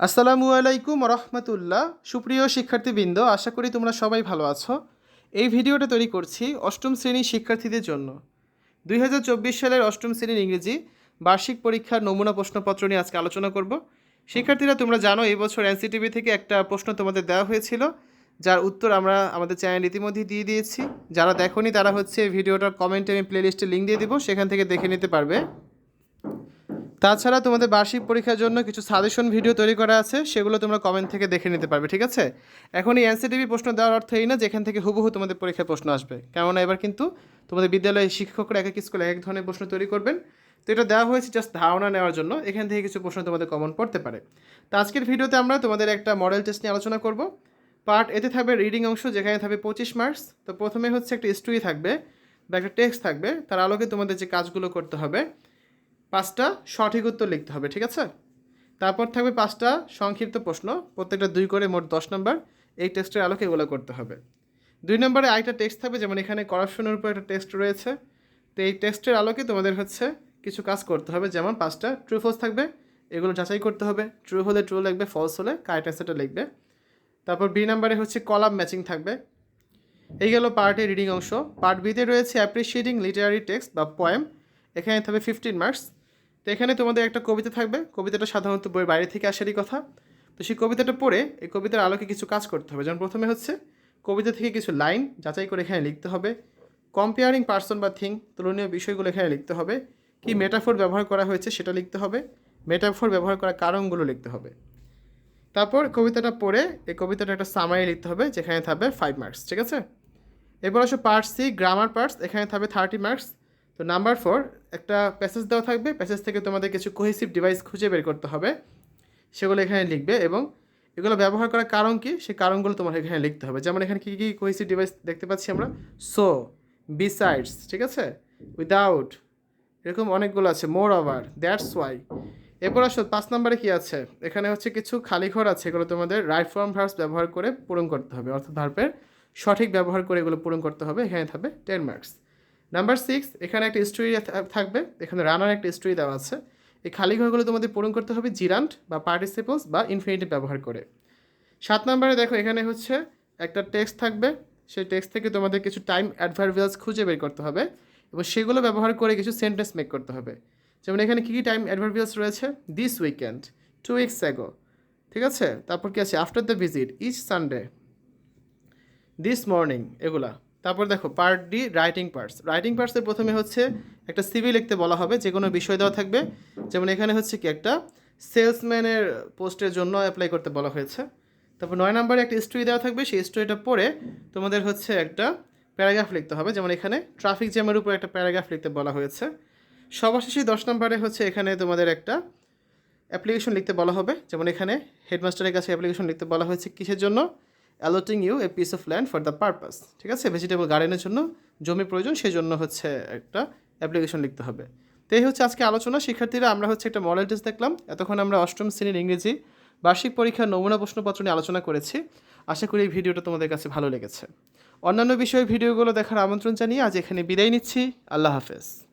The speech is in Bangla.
আসসালামু আলাইকুম রহমতুল্লাহ সুপ্রিয় শিক্ষার্থীবৃন্দ, আশা করি তোমরা সবাই ভালো আছো। এই ভিডিওটা তৈরি করছি অষ্টম শ্রেণির শিক্ষার্থীদের জন্য। দুই হাজার চব্বিশ সালের অষ্টম শ্রেণির ইংরেজি বার্ষিক পরীক্ষার নমুনা প্রশ্নপত্র নিয়ে আজকে আলোচনা করব। শিক্ষার্থীরা, তোমরা জানো, এই বছর এনসিটিভি থেকে একটা প্রশ্ন তোমাদের দেওয়া হয়েছিল, যার উত্তর আমরা আমাদের চ্যানেল ইতিমধ্যে দিয়ে দিয়েছি। যারা দেখোনি, তারা হচ্ছে ভিডিওটার কমেন্টে আমি প্লেলিস্টে লিঙ্ক দিয়ে দেবো, সেখান থেকে দেখে নিতে পারবে। তাছাড়া তোমাদের বার্ষিক পরীক্ষার জন্য কিছু সাজেশন ভিডিও তৈরি করা আছে, সেগুলো তোমরা কমেন্ট থেকে দেখে নিতে পারবে, ঠিক আছে? এখন এই এনসিটিভি প্রশ্ন দেওয়ার অর্থ এই না যেখান থেকে হুবহু তোমাদের পরীক্ষায় প্রশ্ন আসবে। কেননা এবার কিন্তু তোমাদের বিদ্যালয়ে শিক্ষকরা এক এক স্কুলে এক এক ধরনের প্রশ্ন তৈরি করবেন। তো এটা দেওয়া হয়েছে জাস্ট ধারণা নেওয়ার জন্য, এখান থেকে কিছু প্রশ্ন তোমাদের কমন পড়তে পারে। তো আজকের ভিডিওতে আমরা তোমাদের একটা মডেল টেস্ট নিয়ে আলোচনা করব। পার্ট এতে থাকবে রিডিং অংশ, যেখানে থাকবে পঁচিশ মার্কস তো প্রথমে হচ্ছে একটা স্টোরি থাকবে, বা একটা টেক্সট থাকবে, তার আলোকে তোমাদের যে কাজগুলো করতে হবে। পাঁচটা সঠিক উত্তর লিখতে হবে, ঠিক আছে? তারপর থাকবে পাঁচটা সংক্ষিপ্ত প্রশ্ন, প্রত্যেকটা দুই করে মোট দশ নম্বর। এই টেস্টের আলোকে এগুলো করতে হবে। দুই নম্বরে আরেকটা টেক্সট থাকবে, যেমন এখানে করাপশনের উপর একটা টেস্ট রয়েছে। তো এই টেস্টের আলোকে তোমাদের হচ্ছে কিছু কাজ করতে হবে, যেমন পাঁচটা ট্রু ফলস থাকবে, এগুলো যাচাই করতে হবে। ট্রু হলে ট্রু লিখবে ফলস হলে কারেক্ট অ্যান্সারটা লিখবে। তারপর বি নাম্বারে হচ্ছে কলাম ম্যাচিং থাকবে। এই গেল পার্টের রিডিং অংশ। পার্ট বিতে রয়েছে অ্যাপ্রিসিয়েটিং লিটারারি টেক্সট বা পয়েম এখানে থাকবে ফিফটিন মার্কস তো এখানে তোমাদের একটা কবিতা থাকবে। কবিতাটা সাধারণত বইয়ের বাইরে থেকে আসারই কথা। তো সেই কবিতাটা পড়ে এই কবিতার আলোকে কিছু কাজ করতে হবে। যেমন প্রথমে হচ্ছে, কবিতা থেকে কিছু লাইন যাচাই করে এখানে লিখতে হবে। কম্পেয়ারিং পার্সন বা থিং তুলনীয় বিষয়গুলো এখানে লিখতে হবে। কি মেটাফোর ব্যবহার করা হয়েছে সেটা লিখতে হবে। মেটাফোর ব্যবহার করার কারণগুলো লিখতে হবে। তারপর কবিতাটা পড়ে এই কবিতাটা একটা সামারি লিখতে হবে, যেখানে থাকবে ফাইভ মার্কস ঠিক আছে? এরপর আসো পার্টস সি গ্রামার পার্টস এখানে থাকবে থার্টি মার্কস তো নাম্বার ফোর একটা প্যাসেজ দেওয়া থাকবে। প্যাসেজ থেকে তোমাদের কিছু কোহেসিভ ডিভাইস খুঁজে বের করতে হবে। সেগুলো এখানে লিখবে এবং এগুলো ব্যবহার করার কারণ কী? সেই কারণগুলো তোমার এখানে লিখতে হবে। যেমন এখানে কী কী কোহেসিভ ডিভাইস দেখতে পাচ্ছি আমরা? সো বিসাইডস ঠিক আছে? উইদাউট এরকম অনেকগুলো আছে। মোর ওভার দ্যাটস ওয়াই এরপর আসো, পাঁচ নম্বরে কী আছে? এখানে হচ্ছে কিছু খালি ঘর আছে, এগুলো তোমাদের রাইট ফর্ম ভার্বস ব্যবহার করে পূরণ করতে হবে। অর্থাৎ ভার্বের সঠিক ব্যবহার করে এগুলো পূরণ করতে হবে। এখানে থাকবে টেন মার্কস নাম্বার সিক্স এখানে একটা স্টোরি থাকবে। এখানে রানার একটা স্টোরি দেওয়া আছে। এই খালি ঘরগুলো তোমাদের পূরণ করতে হবে জিরান্ট বা পার্টিসিপলস বা ইনফিনিটিভ ব্যবহার করে। সাত নম্বরে দেখো, এখানে হচ্ছে একটা টেক্সট থাকবে। সেই টেক্সট থেকে তোমাদের কিছু টাইম অ্যাডভার্বিয়ালস খুঁজে বের করতে হবে এবং সেগুলো ব্যবহার করে কিছু সেন্টেন্স মেক করতে হবে। যেমন এখানে কী কী টাইম অ্যাডভার্বিয়ালস রয়েছে? This weekend two weeks ago ঠিক আছে? তারপর কি আছে? After the visit each Sunday this morning এগুলা। তারপর দেখো part D writing parts writing পার্টসের প্রথমে হচ্ছে একটা সিভি লিখতে বলা হবে, যে কোনো বিষয় দেওয়া থাকবে। যেমন এখানে হচ্ছে কি একটা সেলসম্যানের পোস্টের জন্য অ্যাপ্লাই করতে বলা হয়েছে। তারপর নয় নম্বরে একটা স্টোরি দেওয়া থাকবে, সেই স্টোরিটা পড়ে তোমাদের হচ্ছে একটা প্যারাগ্রাফ লিখতে হবে। যেমন এখানে ট্রাফিক জ্যামের উপর একটা প্যারাগ্রাফ লিখতে বলা হয়েছে। সর্বশেষে দশ নম্বরে হচ্ছে এখানে তোমাদের একটা অ্যাপ্লিকেশন লিখতে বলা হবে। যেমন এখানে হেডমাস্টারের কাছে অ্যাপ্লিকেশন লিখতে বলা হয়েছে কিসের জন্য? Allotting you a piece of land for the purpose ঠিক আছে? ভেজিটেবল গার্ডেনের জন্য জমি প্রয়োজন সেই জন্য হচ্ছে একটা অ্যাপ্লিকেশন লিখতে হবে। তো এই হচ্ছে আজকে আলোচনা। শিক্ষার্থীরা, আমরা হচ্ছে একটা মডেল টেস্ট দেখলাম। এতক্ষণ আমরা অষ্টম শ্রেণির ইংরেজি, বার্ষিক পরীক্ষার নমুনা প্রশ্নপত্র নিয়ে আলোচনা করেছি। আশা করি এই ভিডিওটা তোমাদের কাছে ভালো লেগেছে। অন্যান্য বিষয়ে ভিডিওগুলো দেখার আমন্ত্রণ জানিয়ে আজ এখানে বিদায় নিচ্ছি। আল্লাহ হাফেজ।